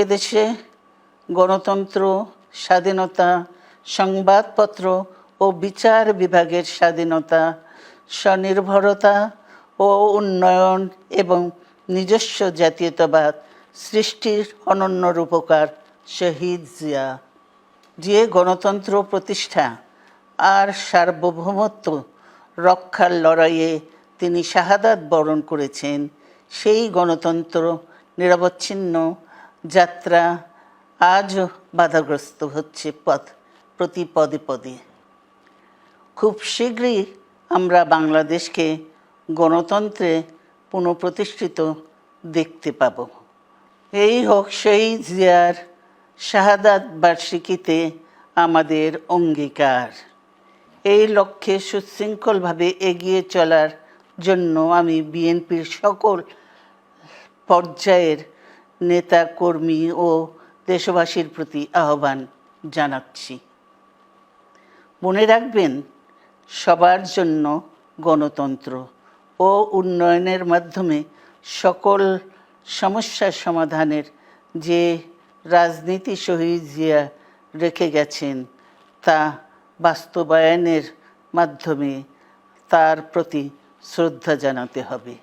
এদেশে গণতন্ত্র, স্বাধীনতা, সংবাদপত্র ও বিচার বিভাগের স্বাধীনতা, স্বনির্ভরতা ও উন্নয়ন এবং নিজস্ব জাতীয়তাবাদ সৃষ্টির অনন্য রূপকার শহীদ জিয়া। যে গণতন্ত্র প্রতিষ্ঠা আর সার্বভৌমত্ব রক্ষার লড়াইয়ে তিনি শাহাদাত বরণ করেছেন, সেই গণতন্ত্র নিরবচ্ছিন্ন যাত্রা আজও বাধাগ্রস্ত হচ্ছে পথ, প্রতি পদে পদে। খুব শীঘ্রই আমরা বাংলাদেশকে গণতন্ত্রে পুনঃপ্রতিষ্ঠিত দেখতে পাব। এই হোক সেই জিয়ার শাহাদাত বার্ষিকীতে আমাদের অঙ্গীকার। এই লক্ষ্যে সুশৃঙ্খলভাবে এগিয়ে চলার জন্য আমি বিএনপির সকল পর্যায়ের নেতা, কর্মী ও দেশবাসীর প্রতি আহ্বান জানাচ্ছি। মনে রাখবেন, সবার জন্য গণতন্ত্র ও উন্নয়নের মাধ্যমে সকল সমস্যার সমাধানের যে রাজনীতি শহীদ জিয়া রেখে গেছেন, তা বাস্তবায়নের মাধ্যমে তার প্রতি শ্রদ্ধা জানাতে হবে।